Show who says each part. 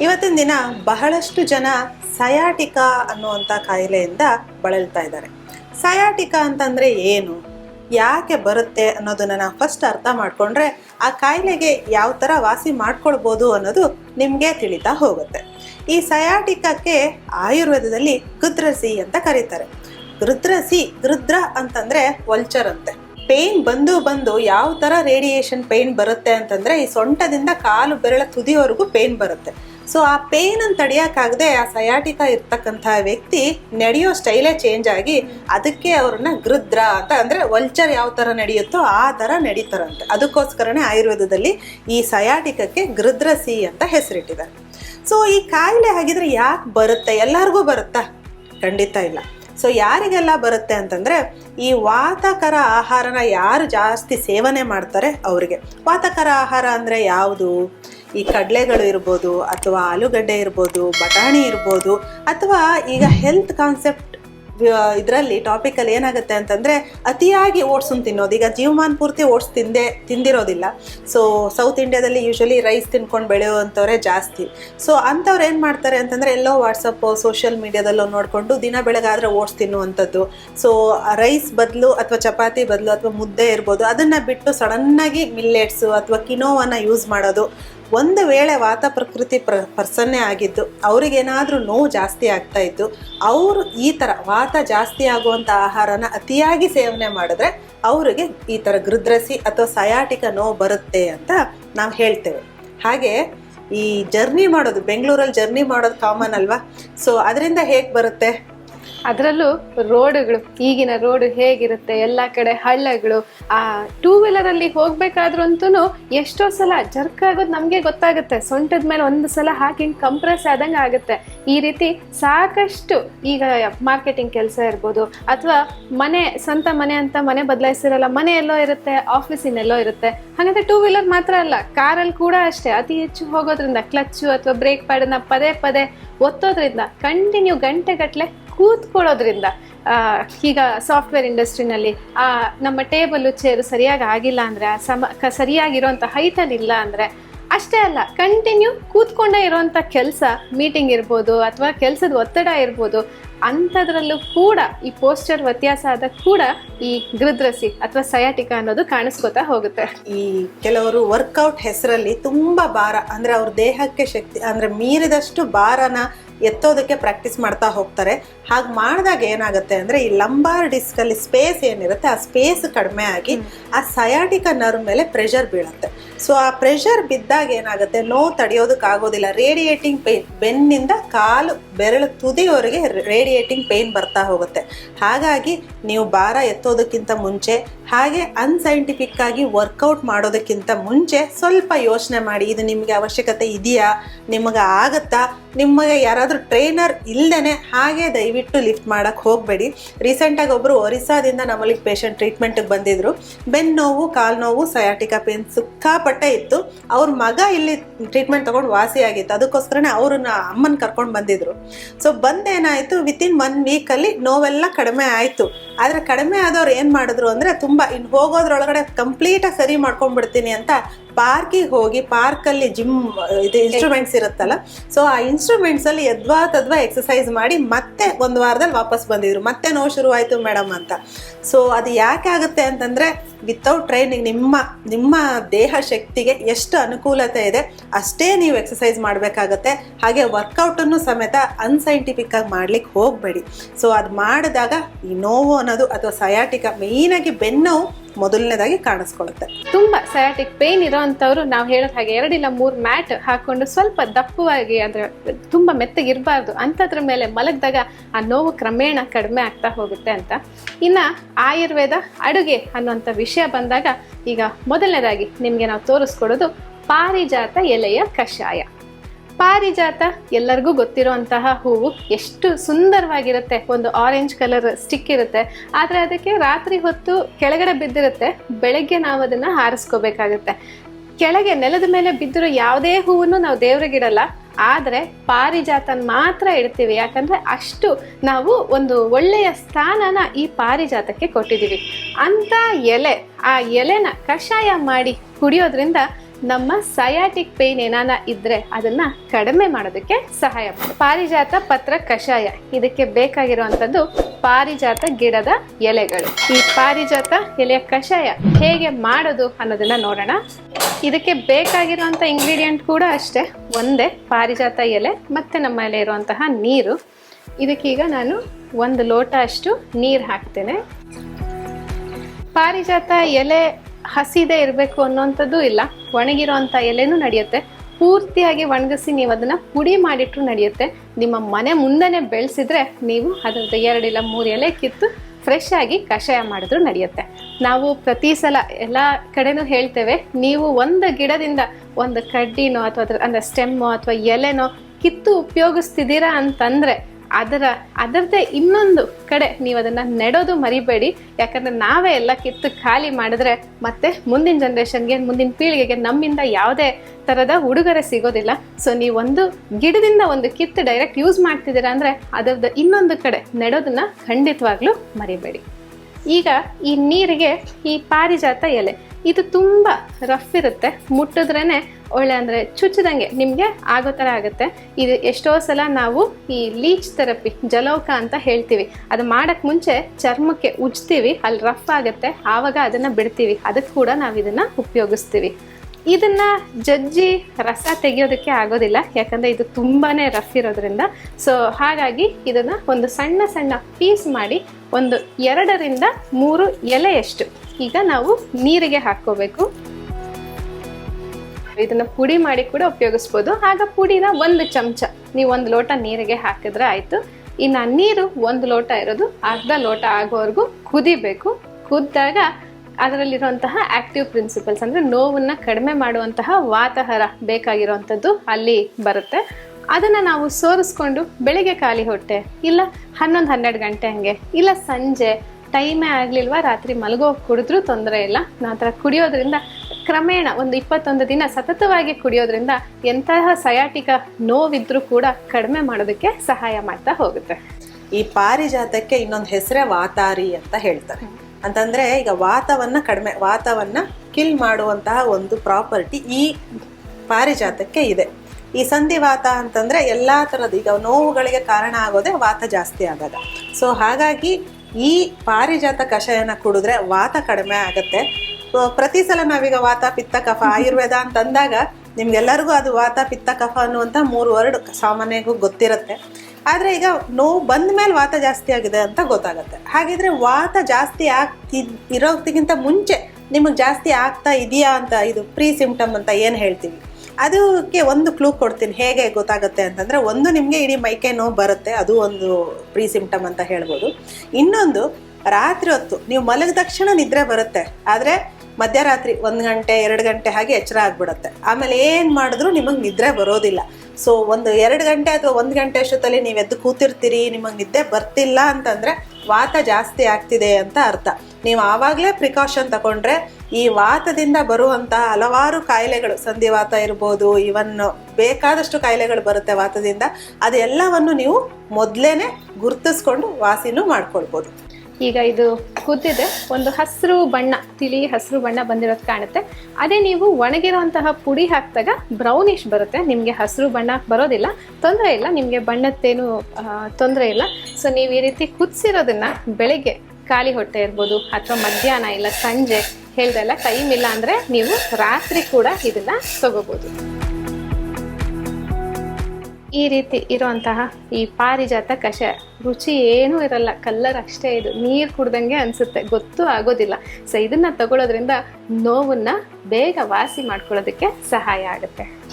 Speaker 1: ಇವತ್ತಿನ ದಿನ ಬಹಳಷ್ಟು ಜನ ಸಯಾಟಿಕಾ ಅನ್ನುವಂಥ ಕಾಯಿಲೆಯಿಂದ ಬಳಲ್ತಾ ಇದ್ದಾರೆ. ಸಯಾಟಿಕಾ ಅಂತಂದರೆ ಏನು? ಯಾಕೆ ಬರುತ್ತೆ ಅನ್ನೋದನ್ನು ನಾವು ಫಸ್ಟ್ ಅರ್ಥ ಮಾಡಿಕೊಂಡ್ರೆ ಆ ಕಾಯಿಲೆಗೆ ಯಾವ ಥರ ವಾಸಿ ಮಾಡ್ಕೊಳ್ಬೋದು ಅನ್ನೋದು ನಿಮಗೆ ತಿಳಿತಾ ಹೋಗುತ್ತೆ. ಈ ಸಯಾಟಿಕಕ್ಕೆ ಆಯುರ್ವೇದದಲ್ಲಿ ಗೃದ್ರಸಿ ಅಂತ ಕರೀತಾರೆ. ರುದ್ರಸಿ ರುದ್ರ ಅಂತಂದರೆ ವಲ್ಚರ್ ಅಂತೆ. ಪೇನ್ ಬಂದು ಬಂದು ಯಾವ ಥರ ರೇಡಿಯೇಷನ್ ಪೇನ್ ಬರುತ್ತೆ ಅಂತಂದರೆ ಈ ಸೊಂಟದಿಂದ ಕಾಲು ಬೆರಳ ತುದಿವರೆಗೂ ಪೇನ್ ಬರುತ್ತೆ. ಸೊ ಆ ಪೇನ್ ಅನ್ನು ತಡೆಯೋಕ್ಕಾಗದೆ ಆ ಸಯಾಟಿಕ ಇರ್ತಕ್ಕಂಥ ವ್ಯಕ್ತಿ ನಡೆಯೋ ಸ್ಟೈಲೇ ಚೇಂಜ್ ಆಗಿ ಅದಕ್ಕೆ ಅವ್ರನ್ನ ಗೃದ್ರ ಅಂತ ಅಂದರೆ ವಲ್ಚರ್ ಯಾವ ಥರ ನಡೆಯುತ್ತೋ ಆ ಥರ ನಡೀತಾರಂತೆ. ಅದಕ್ಕೋಸ್ಕರನೇ ಆಯುರ್ವೇದದಲ್ಲಿ ಈ ಸಯಾಟಿಕಕ್ಕೆ ಗೃದ್ರಸಿ ಅಂತ ಹೆಸರಿಟ್ಟಿದ್ದಾರೆ. ಸೊ ಈ ಕಾಯಿಲೆ ಹಾಗಿದ್ರೆ ಯಾಕೆ ಬರುತ್ತೆ? ಎಲ್ಲರಿಗೂ ಬರುತ್ತಾ? ಖಂಡಿತ ಇಲ್ಲ. ಸೊ ಯಾರಿಗೆಲ್ಲ ಬರುತ್ತೆ ಅಂತಂದರೆ, ಈ ವಾತಕರ ಆಹಾರನ ಯಾರು ಜಾಸ್ತಿ ಸೇವನೆ ಮಾಡ್ತಾರೆ? ಅವರಿಗೆ. ವಾತಕರ ಆಹಾರ ಅಂದರೆ ಯಾವುದು? ಈ ಕಡಲೆಗಳು ಇರ್ಬೋದು, ಅಥವಾ ಆಲೂಗಡ್ಡೆ ಇರ್ಬೋದು, ಬಟಾಣಿ ಇರ್ಬೋದು, ಅಥವಾ ಈಗ ಹೆಲ್ತ್ ಕಾನ್ಸೆಪ್ಟ್ ಇದರಲ್ಲಿ ಟಾಪಿಕಲ್ಲಿ ಏನಾಗುತ್ತೆ ಅಂತಂದರೆ ಅತಿಯಾಗಿ ಓಟ್ಸನ್ನು ತಿನ್ನೋದು. ಈಗ ಜೀವಮಾನ ಪೂರ್ತಿ ಓಟ್ಸ್ ತಿಂದೇ, ತಿಂದಿರೋದಿಲ್ಲ. ಸೊ ಸೌತ್ ಇಂಡಿಯಾದಲ್ಲಿ ಯೂಶ್ವಲಿ ರೈಸ್ ತಿನ್ಕೊಂಡು ಬೆಳೆಯುವಂಥವ್ರೆ ಜಾಸ್ತಿ. ಸೊ ಅಂಥವ್ರು ಏನು ಮಾಡ್ತಾರೆ ಅಂತಂದರೆ ಎಲ್ಲೋ ವಾಟ್ಸಪ್ಪು ಸೋಷಿಯಲ್ ಮೀಡಿಯಾದಲ್ಲೋ ನೋಡಿಕೊಂಡು ದಿನ ಬೆಳಗಾದರೆ ಓಟ್ಸ್ ತಿನ್ನುವಂಥದ್ದು. ಸೊ ರೈಸ್ ಬದಲು ಅಥವಾ ಚಪಾತಿ ಬದಲು ಅಥವಾ ಮುದ್ದೆ ಇರ್ಬೋದು, ಅದನ್ನು ಬಿಟ್ಟು ಸಡನ್ನಾಗಿ ಮಿಲ್ಲೆಟ್ಸು ಅಥವಾ ಕಿನೋವನ್ನು ಯೂಸ್ ಮಾಡೋದು. ಒಂದು ವೇಳೆ ವಾತ ಪ್ರಕೃತಿ ಪ್ರ, ಪರ್ಸನ್ನೇ ಆಗಿದ್ದು, ಅವ್ರಿಗೇನಾದರೂ ನೋವು ಜಾಸ್ತಿ ಆಗ್ತಾ ಇತ್ತು ಅವರು ಈ ಥರ ವಾತ ಜಾಸ್ತಿ ಆಗುವಂಥ ಆಹಾರನ ಅತಿಯಾಗಿ ಸೇವನೆ ಮಾಡಿದ್ರೆ ಅವರಿಗೆ ಈ ಥರ ಗೃದ್ರಸಿ ಅಥವಾ ಸಯಾಟಿಕ ನೋವು ಬರುತ್ತೆ ಅಂತ ನಾವು ಹೇಳ್ತೇವೆ. ಹಾಗೆ ಈ ಜರ್ನಿ ಮಾಡೋದು, ಬೆಂಗಳೂರಲ್ಲಿ ಜರ್ನಿ ಮಾಡೋದು ಕಾಮನ್ ಅಲ್ವಾ? ಸೊ ಅದರಿಂದ ಹೇಗೆ ಬರುತ್ತೆ?
Speaker 2: ಅದರಲ್ಲೂ ರೋಡುಗಳು, ಈಗಿನ ರೋಡ್ ಹೇಗಿರುತ್ತೆ, ಎಲ್ಲ ಕಡೆ ಹಳ್ಳಗಳು, ಆ ಟೂ ವೀಲರ್ ಅಲ್ಲಿ ಹೋಗ್ಬೇಕಾದ್ರೂ ಅಂತೂ ಎಷ್ಟೋ ಸಲ ಜರ್ಕ್ ಆಗೋದು ನಮಗೆ ಗೊತ್ತಾಗುತ್ತೆ. ಸೊಂಟದ ಮೇಲೆ ಒಂದು ಸಲ ಹಾಕಿ ಕಂಪ್ರೆಸ್ ಆದಂಗೆ ಆಗುತ್ತೆ. ಈ ರೀತಿ ಸಾಕಷ್ಟು ಈಗ ಮಾರ್ಕೆಟಿಂಗ್ ಕೆಲಸ ಇರ್ಬೋದು, ಅಥವಾ ಮನೆ, ಸ್ವಂತ ಮನೆ ಅಂತ ಮನೆ ಬದಲಾಯಿಸಿರಲ್ಲ, ಮನೆ ಎಲ್ಲೋ ಇರುತ್ತೆ ಆಫೀಸಿನೆಲ್ಲೋ ಇರುತ್ತೆ. ಹಾಗಂತ ಟೂ ವೀಲರ್ ಮಾತ್ರ ಅಲ್ಲ, ಕಾರಲ್ಲಿ ಕೂಡ ಅಷ್ಟೇ. ಅತಿ ಹೆಚ್ಚು ಹೋಗೋದ್ರಿಂದ ಕ್ಲಚ್ಚು ಅಥವಾ ಬ್ರೇಕ್ ಪ್ಯಾಡನ್ನ ಪದೇ ಪದೇ ಒತ್ತೋದ್ರಿಂದ ಕಂಟಿನ್ಯೂ ಗಂಟೆಗಟ್ಟಲೆ ಕೂತ್ಕೊಳ್ಳೋದ್ರಿಂದ ಈಗ ಸಾಫ್ಟ್ವೇರ್ ಇಂಡಸ್ಟ್ರಿನಲ್ಲಿ ಆ, ನಮ್ಮ ಟೇಬಲು ಚೇರು ಸರಿಯಾಗಿ ಆಗಿಲ್ಲ ಅಂದರೆ ಸಮ, ಕ ಸರಿಯಾಗಿರೋಂಥ ಹೈಟಲ್ಲಿ ಇಲ್ಲ ಅಂದರೆ, ಅಷ್ಟೇ ಅಲ್ಲ ಕಂಟಿನ್ಯೂ ಕೂತ್ಕೊಂಡೇ ಇರೋವಂಥ ಕೆಲಸ ಮೀಟಿಂಗ್ ಇರ್ಬೋದು ಅಥವಾ ಕೆಲಸದ ಒತ್ತಡ ಇರ್ಬೋದು, ಅಂಥದ್ರಲ್ಲೂ ಕೂಡ ಈ ಪೋಸ್ಟರ್ ವ್ಯತ್ಯಾಸ ಆದ ಕೂಡ ಈ ಗೃದ್ರಸಿ ಅಥವಾ ಸಯಾಟಿಕ ಅನ್ನೋದು ಕಾಣಿಸ್ಕೊತಾ ಹೋಗುತ್ತೆ.
Speaker 1: ಈ ಕೆಲವರು ವರ್ಕೌಟ್ ಹೆಸರಲ್ಲಿ ತುಂಬ ಭಾರ, ಅಂದರೆ ಅವ್ರ ದೇಹಕ್ಕೆ ಶಕ್ತಿ, ಅಂದರೆ ಮೀರಿದಷ್ಟು ಭಾರನ ಎತ್ತೋದಕ್ಕೆ ಪ್ರಾಕ್ಟೀಸ್ ಮಾಡ್ತಾ ಹೋಗ್ತಾರೆ. ಹಾಗೆ ಮಾಡಿದಾಗ ಏನಾಗುತ್ತೆ ಅಂದರೆ ಈ ಲಂಬಾರ್ ಡಿಸ್ಕಲ್ಲಿ ಸ್ಪೇಸ್ ಏನಿರುತ್ತೆ ಆ ಸ್ಪೇಸ್ ಕಡಿಮೆ ಆಗಿ ಆ ಸಯಾಟಿಕ ನರ್ವ್ ಮೇಲೆ ಪ್ರೆಷರ್ ಬೀಳುತ್ತೆ. ಸೊ ಆ ಪ್ರೆಷರ್ ಬಿದ್ದಾಗ ಏನಾಗುತ್ತೆ? ನೋವು ತಡೆಯೋದಕ್ಕಾಗೋದಿಲ್ಲ ರೇಡಿಯೇಟಿಂಗ್ ಪೇನ್ ಬೆನ್ನಿಂದ ಕಾಲು ಬೆರಳು ತುದಿಯವರೆಗೆ ರೇಡಿಯೇಟಿಂಗ್ ಪೇನ್ ಬರ್ತಾ ಹೋಗುತ್ತೆ. ಹಾಗಾಗಿ ನೀವು ಭಾರ ಎತ್ತೋದಕ್ಕಿಂತ ಮುಂಚೆ, ಹಾಗೆ ಅನ್ಸೈಂಟಿಫಿಕ್ ಆಗಿ ವರ್ಕೌಟ್ ಮಾಡೋದಕ್ಕಿಂತ ಮುಂಚೆ ಸ್ವಲ್ಪ ಯೋಚನೆ ಮಾಡಿ. ಇದು ನಿಮಗೆ ಅವಶ್ಯಕತೆ ಇದೆಯಾ? ನಿಮಗೆ ಆಗುತ್ತಾ? ನಿಮಗೆ ಯಾರಾದರೂ ಟ್ರೈನರ್ ಇಲ್ಲದೇ ಹಾಗೆ ದಯವಿಟ್ಟು ಲಿಫ್ಟ್ ಮಾಡೋಕ್ಕೆ ಹೋಗಬೇಡಿ. ರೀಸೆಂಟಾಗಿ ಒಬ್ಬರು ಒರಿಸ್ಸಾದಿಂದ ನಮ್ಮಲ್ಲಿ ಪೇಷಂಟ್ ಟ್ರೀಟ್ಮೆಂಟಿಗೆ ಬಂದಿದ್ರು. ಬೆನ್ನು ನೋವು ಕಾಲು ನೋವು ಸಯಾಟಿಕಾ ಪೇನ್ ಸಿಕ್ಕಾಪಟ್ಟೆ ಇತ್ತು. ಅವ್ರ ಮಗ ಇಲ್ಲಿ ಟ್ರೀಟ್ಮೆಂಟ್ ತಗೊಂಡು ವಾಸಿ ಆಗಿತ್ತು. ಅದಕ್ಕೋಸ್ಕರನೇ ಅವ್ರನ್ನ ಅಮ್ಮನ ಕರ್ಕೊಂಡು ಬಂದಿದ್ರು. ಸೊ ಬಂದೇನಾಯಿತು ವಿತಿನ್ ಒನ್ ವೀಕಲ್ಲಿ ನೋವೆಲ್ಲ ಕಡಿಮೆ ಆಯಿತು. ಆದರೆ ಕಡಿಮೆ ಆದವ್ರು ಏನು ಮಾಡಿದ್ರು ಅಂದರೆ, ತುಂಬ ಇನ್ನು ಹೋಗೋದ್ರೊಳಗಡೆ ಕಂಪ್ಲೀಟಾಗಿ ಸರಿ ಮಾಡ್ಕೊಂಡ್ಬಿಡ್ತೀನಿ ಅಂತ ಪಾರ್ಕಿಗೆ ಹೋಗಿ ಪಾರ್ಕಲ್ಲಿ ಜಿಮ್ ಇದು ಇನ್ಸ್ಟ್ರೂಮೆಂಟ್ಸ್ ಇರುತ್ತಲ್ಲ ಸೊ ಆ ಇನ್ಸ್ಟ್ರೂಮೆಂಟ್ಸಲ್ಲಿ ಯದ್ವಾ ತದ್ವಾ ಎಕ್ಸಸೈಸ್ ಮಾಡಿ ಮತ್ತೆ ಒಂದು ವಾರದಲ್ಲಿ ವಾಪಸ್ ಬಂದಿದ್ರು. ಮತ್ತೆ ನೋವು ಶುರುವಾಯಿತು ಮೇಡಮ್ ಅಂತ. ಸೊ ಅದು ಯಾಕೆ ಆಗುತ್ತೆ ಅಂತಂದರೆ ವಿತೌಟ್ ಟ್ರೈನಿಂಗ್ ನಿಮ್ಮ ನಿಮ್ಮ ದೇಹ ಶಕ್ತಿಗೆ ಎಷ್ಟು ಅನುಕೂಲತೆ ಇದೆ ಅಷ್ಟೇ ನೀವು ಎಕ್ಸಸೈಸ್ ಮಾಡಬೇಕಾಗತ್ತೆ. ಹಾಗೆ ವರ್ಕೌಟನ್ನು ಸಮೇತ ಅನ್ಸೈಂಟಿಫಿಕ್ ಆಗಿ ಮಾಡ್ಲಿಕ್ಕೆ ಹೋಗಬೇಡಿ. ಸೊ ಅದು ಮಾಡಿದಾಗ ಈ ನೋವು ಅನ್ನೋದು ಅಥವಾ ಸಯಾಟಿಕ ಮೇಯ್ನಾಗಿ ಬೆನ್ನೋವು ಮೊದಲನೇದಾಗಿ ಕಾಣಿಸ್ಕೊಳ್ಳುತ್ತೆ.
Speaker 2: ತುಂಬಾ ಸಯಾಟಿಕ್ ಪೇನ್ ಇರೋಂಥವ್ರು ನಾವು ಹೇಳೋದ್ ಹಾಗೆ ಎರಡಿಲ್ಲ ಮೂರು ಮ್ಯಾಟ್ ಹಾಕೊಂಡು ಸ್ವಲ್ಪ ದಪ್ಪವಾಗಿ ಅಂದ್ರೆ ತುಂಬಾ ಮೆತ್ತಗಿರಬಾರ್ದು, ಅಂಥದ್ರ ಮೇಲೆ ಮಲಗಿದಾಗ ಆ ನೋವು ಕ್ರಮೇಣ ಕಡಿಮೆ ಆಗ್ತಾ ಹೋಗುತ್ತೆ ಅಂತ. ಇನ್ನ ಆಯುರ್ವೇದ ಅಡುಗೆ ಅನ್ನುವಂಥ ವಿಷಯ ಬಂದಾಗ ಈಗ ಮೊದಲನೇದಾಗಿ ನಿಮಗೆ ನಾವು ತೋರಿಸ್ಕೊಡೋದು ಪಾರಿಜಾತ ಎಲೆಯ ಕಷಾಯ. ಪಾರಿಜಾತ ಎಲ್ಲರಿಗೂ ಗೊತ್ತಿರುವಂತಹ ಹೂವು ಎಷ್ಟು ಸುಂದರವಾಗಿರುತ್ತೆ. ಒಂದು ಆರೆಂಜ್ ಕಲರ್ ಸ್ಟಿಕ್ ಇರುತ್ತೆ. ಆದರೆ ಅದಕ್ಕೆ ರಾತ್ರಿ ಹೊತ್ತು ಕೆಳಗಡೆ ಬಿದ್ದಿರುತ್ತೆ. ಬೆಳಗ್ಗೆ ನಾವು ಅದನ್ನು ಹಾರಿಸ್ಕೋಬೇಕಾಗುತ್ತೆ. ಕೆಳಗೆ ನೆಲದ ಮೇಲೆ ಬಿದ್ದಿರೋ ಯಾವುದೇ ಹೂವನ್ನು ನಾವು ದೇವ್ರಿಗಿಡಲ್ಲ ಆದರೆ ಪಾರಿಜಾತನ ಮಾತ್ರ ಇಡ್ತೀವಿ. ಯಾಕಂದ್ರೆ ಅಷ್ಟು ನಾವು ಒಂದು ಒಳ್ಳೆಯ ಸ್ಥಾನನ ಈ ಪಾರಿಜಾತಕ್ಕೆ ಕೊಟ್ಟಿದ್ದೀವಿ. ಅಂತ ಎಲೆ, ಆ ಎಲೆನ ಕಷಾಯ ಮಾಡಿ ಕುಡಿಯೋದ್ರಿಂದ ನಮ್ಮ ಸಯಾಟಿಕ್ ಪೇನ್ ಏನಾನ ಇದ್ರೆ ಅದನ್ನ ಕಡಿಮೆ ಮಾಡೋದಕ್ಕೆ ಸಹಾಯ ಪಾರಿಜಾತ ಪತ್ರ ಕಷಾಯ, ಇದಕ್ಕೆ ಬೇಕಾಗಿರುವಂತದ್ದು ಪಾರಿಜಾತ ಗಿಡದ ಎಲೆಗಳು. ಈ ಪಾರಿಜಾತ ಎಲೆಯ ಕಷಾಯ ಹೇಗೆ ಮಾಡೋದು ಅನ್ನೋದನ್ನ ನೋಡೋಣ. ಇದಕ್ಕೆ ಬೇಕಾಗಿರುವಂತ ಇಂಗ್ರೀಡಿಯೆಂಟ್ ಕೂಡ ಅಷ್ಟೇ. ಒಂದೇ ಪಾರಿಜಾತ ಎಲೆ ಮತ್ತೆ ನಮ್ಮಲ್ಲಿ ಇರುವಂತಹ ನೀರು. ಇದಕ್ಕೀಗ ನಾನು ಒಂದು ಲೋಟ ಅಷ್ಟು ನೀರು ಹಾಕ್ತೇನೆ. ಪಾರಿಜಾತ ಎಲೆ ಹಸಿದೇ ಇರಬೇಕು ಅನ್ನೋಂಥದ್ದು ಇಲ್ಲ. ಒಣಗಿರೋಂಥ ಎಲೆನೂ ನಡೆಯುತ್ತೆ. ಪೂರ್ತಿಯಾಗಿ ಒಣಗಿಸಿ ನೀವು ಅದನ್ನು ಪುಡಿ ಮಾಡಿಟ್ರು ನಡೆಯುತ್ತೆ. ನಿಮ್ಮ ಮನೆ ಮುಂದೆನೆ ಬೆಳೆಸಿದ್ರೆ ನೀವು ಅದರದ್ದು ಎರಡಿಲ್ಲ ಮೂರು ಎಲೆ ಕಿತ್ತು ಫ್ರೆಶ್ ಆಗಿ ಕಷಾಯ ಮಾಡಿದ್ರು ನಡೆಯುತ್ತೆ. ನಾವು ಪ್ರತಿ ಸಲ ಎಲ್ಲ ಕಡೆನೂ ಹೇಳ್ತೇವೆ, ನೀವು ಒಂದು ಗಿಡದಿಂದ ಒಂದು ಕಡ್ಡಿನೋ ಅಥವಾ ಅದ್ರ, ಅಂದರೆ ಸ್ಟೆಮ್ಮೋ ಅಥವಾ ಎಲೆನೋ ಕಿತ್ತು ಉಪಯೋಗಿಸ್ತಿದ್ದೀರಾ ಅಂತಂದ್ರೆ ಅದರ, ಅದರದ್ದೇ ಇನ್ನೊಂದು ಕಡೆ ನೀವು ಅದನ್ನ ನೆಡೋದು ಮರಿಬೇಡಿ. ಯಾಕಂದ್ರೆ ನಾವೇ ಎಲ್ಲ ಕಿತ್ತು ಖಾಲಿ ಮಾಡಿದ್ರೆ ಮತ್ತೆ ಮುಂದಿನ ಜನ್ರೇಷನ್ಗೆ ಮುಂದಿನ ಪೀಳಿಗೆಗೆ ನಮ್ಮಿಂದ ಯಾವುದೇ ಥರದ ಉಡುಗೊರೆ ಸಿಗೋದಿಲ್ಲ. ಸೊ ಒಂದು ಗಿಡದಿಂದ ಒಂದು ಕಿತ್ತು ಡೈರೆಕ್ಟ್ ಯೂಸ್ ಮಾಡ್ತಿದ್ದೀರಾ ಅಂದ್ರೆ ಅದರದ ಇನ್ನೊಂದು ಕಡೆ ನೆಡೋದನ್ನ ಖಂಡಿತವಾಗ್ಲೂ ಮರಿಬೇಡಿ. ಈಗ ಈ ನೀರಿಗೆ ಈ ಪಾರಿಜಾತ ಎಲೆ. ಇದು ತುಂಬ ರಫ್ ಇರುತ್ತೆ. ಮುಟ್ಟಿದ್ರೇ ಒಳ್ಳೆ ಅಂದರೆ ಚುಚ್ಚದಂಗೆ ನಿಮಗೆ ಆಗೋ ಥರ ಆಗುತ್ತೆ. ಇದು ಎಷ್ಟೋ ಸಲ ನಾವು ಈ ಲೀಚ್ ಥೆರಪಿ ಜಲೌಕ ಅಂತ ಹೇಳ್ತೀವಿ. ಅದು ಮಾಡೋಕ್ಕೆ ಮುಂಚೆ ಚರ್ಮಕ್ಕೆ ಉಜ್ತೀವಿ, ಅಲ್ಲಿ ರಫ್ ಆಗುತ್ತೆ. ಆವಾಗ ಅದನ್ನು ಬಿಡ್ತೀವಿ. ಅದಕ್ಕೆ ಕೂಡ ನಾವು ಇದನ್ನು ಉಪಯೋಗಿಸ್ತೀವಿ. ಇದನ್ನ ಜಜ್ಜಿ ರಸ ತೆಗೆಯೋದಕ್ಕೆ ಆಗೋದಿಲ್ಲ, ಯಾಕಂದ್ರೆ ಇದು ತುಂಬಾನೇ ರಫ್ ಇರೋದ್ರಿಂದ. ಸೊ ಹಾಗಾಗಿ ಇದನ್ನ ಒಂದು ಸಣ್ಣ ಸಣ್ಣ ಪೀಸ್ ಮಾಡಿ ಒಂದು ಎರಡರಿಂದ ಮೂರು ಎಲೆಯಷ್ಟು ಈಗ ನಾವು ನೀರಿಗೆ ಹಾಕೋಬೇಕು ಇದನ್ನ ಪುಡಿ ಮಾಡಿ ಕೂಡ ಉಪಯೋಗಿಸ್ಬೋದು. ಆಗ ಪುಡಿನ ಒಂದು ಚಮಚ, ನೀವು ಒಂದು ಲೋಟ ನೀರಿಗೆ ಹಾಕಿದ್ರೆ ಆಯ್ತು. ಇನ್ನು ನೀರು ಒಂದು ಲೋಟ ಇರೋದು, ಅರ್ಧ ಲೋಟ ಆಗೋವರೆಗೂ ಕುದಿಬೇಕು. ಕುದ್ದಾಗ ಅದರಲ್ಲಿರುವಂತಹ ಆಕ್ಟಿವ್ ಪ್ರಿನ್ಸಿಪಲ್ಸ್ ಅಂದರೆ ನೋವನ್ನು ಕಡಿಮೆ ಮಾಡುವಂತಹ ವಾತಾಹಾರ ಬೇಕಾಗಿರುವಂಥದ್ದು ಅಲ್ಲಿ ಬರುತ್ತೆ. ಅದನ್ನ ನಾವು ಸೋರಿಸ್ಕೊಂಡು ಬೆಳಿಗ್ಗೆ ಖಾಲಿ ಹೊಟ್ಟೆ, ಇಲ್ಲ ಹನ್ನೊಂದು ಹನ್ನೆರಡು ಗಂಟೆ ಹಂಗೆ, ಇಲ್ಲ ಸಂಜೆ ಟೈಮೇ ಆಗ್ಲಿಲ್ವಾ ರಾತ್ರಿ ಮಲಗೋ ಕುಡಿದ್ರೂ ತೊಂದರೆ ಇಲ್ಲ. ಥರ ಕುಡಿಯೋದ್ರಿಂದ ಕ್ರಮೇಣ ಒಂದು ಇಪ್ಪತ್ತೊಂದು ದಿನ ಸತತವಾಗಿ ಕುಡಿಯೋದ್ರಿಂದ ಎಂತಹ ಸಯಾಟಿಕ ನೋವಿದ್ರೂ ಕೂಡ ಕಡಿಮೆ ಮಾಡೋದಕ್ಕೆ ಸಹಾಯ ಮಾಡ್ತಾ ಹೋಗುತ್ತೆ.
Speaker 1: ಈ ಪಾರಿಜಾತಕ್ಕೆ ಇನ್ನೊಂದು ಹೆಸರೇ ವಾತಾರಿ ಅಂತ ಹೇಳ್ತಾರೆ. ಅಂತಂದ್ರೆ ಈಗ ವಾತವನ್ನ ಕಡಿಮೆ, ವಾತವನ್ನ ಕಿಲ್ ಮಾಡುವಂತಹ ಒಂದು ಪ್ರಾಪರ್ಟಿ ಈ ಪಾರಿಜಾತಕ್ಕೆ ಇದೆ. ಈ ಸಂಧಿವಾತ ಅಂತಂದ್ರೆ ಎಲ್ಲಾ ತರದ, ಈಗ ನೋವುಗಳಿಗೆ ಕಾರಣ ಆಗೋದೇ ವಾತ ಜಾಸ್ತಿ ಆದಾಗ. ಸೊ ಹಾಗಾಗಿ ಈ ಪಾರಿಜಾತ ಕಷಾಯನ ಕುಡಿದ್ರೆ ವಾತ ಕಡಿಮೆ ಆಗತ್ತೆ. ಪ್ರತಿ ಸಲ ನಾವೀಗ ವಾತ ಪಿತ್ತ ಕಫ, ಆಯುರ್ವೇದ ಅಂತಂದಾಗ ನಿಮ್ಗೆಲ್ಲರಿಗೂ ಅದು ವಾತ ಪಿತ್ತ ಕಫ ಅನ್ನುವಂಥ ಮೂರು ವರ್ಡ್ ಸಾಮಾನ್ಯಗೂ ಗೊತ್ತಿರುತ್ತೆ. ಆದರೆ ಈಗ ನೋವು ಬಂದ ಮೇಲೆ ವಾತ ಜಾಸ್ತಿ ಆಗಿದೆ ಅಂತ ಗೊತ್ತಾಗುತ್ತೆ. ಹಾಗಿದ್ರೆ ವಾತ ಜಾಸ್ತಿ ಆಗ್ತಿ ಇರೋದಕ್ಕಿಂತ ಮುಂಚೆ ನಿಮಗೆ ಜಾಸ್ತಿ ಆಗ್ತಾ ಇದೆಯಾ ಅಂತ, ಇದು ಪ್ರೀ ಸಿಂಪ್ಟಮ್ ಅಂತ ಏನು ಹೇಳ್ತೀವಿ? ಅದಕ್ಕೆ ಒಂದು ಕ್ಲೂ ಕೊಡ್ತೀನಿ, ಹೇಗೆ ಗೊತ್ತಾಗುತ್ತೆ ಅಂತಂದರೆ ಒಂದು ನಿಮಗೆ ಇಡೀ ಮೈಕೈ ನೋವು ಬರುತ್ತೆ, ಅದು ಒಂದು ಪ್ರೀ ಸಿಂಪ್ಟಮ್ ಅಂತ ಹೇಳ್ಬೋದು. ಇನ್ನೊಂದು, ರಾತ್ರಿ ಹೊತ್ತು ನೀವು ಮಲಗಿದ ತಕ್ಷಣ ನಿದ್ರೆ ಬರುತ್ತೆ, ಆದರೆ ಮಧ್ಯರಾತ್ರಿ ಒಂದು ಗಂಟೆ, ಎರಡು ಗಂಟೆ ಹಾಗೆ ಎಚ್ಚರ ಆಗ್ಬಿಡುತ್ತೆ. ಆಮೇಲೆ ಏನು ಮಾಡಿದ್ರು ನಿಮಗೆ ನಿದ್ರೆ ಬರೋದಿಲ್ಲ. ಸೊ ಒಂದು ಎರಡು ಗಂಟೆ ಅಥವಾ ಒಂದು ಗಂಟೆ ಅಷ್ಟೊತ್ತಲ್ಲಿ ನೀವು ಎದ್ದು ಕೂತಿರ್ತೀರಿ, ನಿಮಗೆ ನಿದ್ದೆ ಬರ್ತಿಲ್ಲ ಅಂತಂದರೆ ವಾತ ಜಾಸ್ತಿ ಆಗ್ತಿದೆ ಅಂತ ಅರ್ಥ. ನೀವು ಆವಾಗಲೇ ಪ್ರಿಕಾಷನ್ ತಗೊಂಡ್ರೆ ಈ ವಾತದಿಂದ ಬರುವಂತಹ ಹಲವಾರು ಕಾಯಿಲೆಗಳು ಸಂಧಿವಾತ ಇರ್ಬೋದು ಇವನ್ ಬೇಕಾದಷ್ಟು ಕಾಯಿಲೆಗಳು ಬರುತ್ತೆ ವಾತದಿಂದ, ಅದೆಲ್ಲವನ್ನು ನೀವು ಮೊದಲೇನೆ ಗುರ್ತಿಸ್ಕೊಂಡು ವಾಸಿನೂ ಮಾಡ್ಕೊಳ್ಬೋದು.
Speaker 2: ಈಗ ಇದು ಕುದ್ದಿದೆ ಒಂದು ಹಸಿರು ಬಣ್ಣ, ತಿಳಿ ಹಸಿರು ಬಣ್ಣ ಬಂದಿರೋದು ಕಾಣುತ್ತೆ. ಅದೇ ನೀವು ಒಣಗಿರುವಂತಹ ಪುಡಿ ಹಾಕಿದಾಗ ಬ್ರೌನಿಶ್ ಬರುತ್ತೆ. ನಿಮಗೆ ಹಸಿರು ಬಣ್ಣ ಬರೋದಿಲ್ಲ. ತೊಂದರೆ ಇಲ್ಲ. ನಿಮಗೆ ಬಣ್ಣದ್ದೇನು ತೊಂದರೆ ಇಲ್ಲ. ಸೊ ನೀವು ಈ ರೀತಿ ಕುದಿಸಿರೋದನ್ನ ಬೆಳಗ್ಗೆ ಖಾಲಿ ಹೊಟ್ಟೆ ಇರ್ಬೋದು ಅಥವಾ ಮಧ್ಯಾಹ್ನ ಇಲ್ಲ ಸಂಜೆ ಹೇಳ್ದಲ್ಲ ಟೈಮ್ ಇಲ್ಲ ಅಂದರೆ ನೀವು ರಾತ್ರಿ ಕೂಡ ಇದನ್ನು ತಗೋಬೋದು. ಈ ರೀತಿ ಇರುವಂತಹ ಈ ಪಾರಿಜಾತ ಕಷಾಯ ರುಚಿ ಏನೂ ಇರಲ್ಲ, ಕಲ್ಲರ್ ಅಷ್ಟೇ ಇದು. ನೀರು ಕುಡ್ದಂಗೆ ಅನಿಸುತ್ತೆ. ಗೊತ್ತು ಆಗೋದಿಲ್ಲ. ಸೊ ಇದನ್ನು ತಗೊಳ್ಳೋದ್ರಿಂದ ನೋವನ್ನು ಬೇಗ ವಾಸಿ ಮಾಡ್ಕೊಳ್ಳೋದಕ್ಕೆ ಸಹಾಯ ಆಗುತ್ತೆ.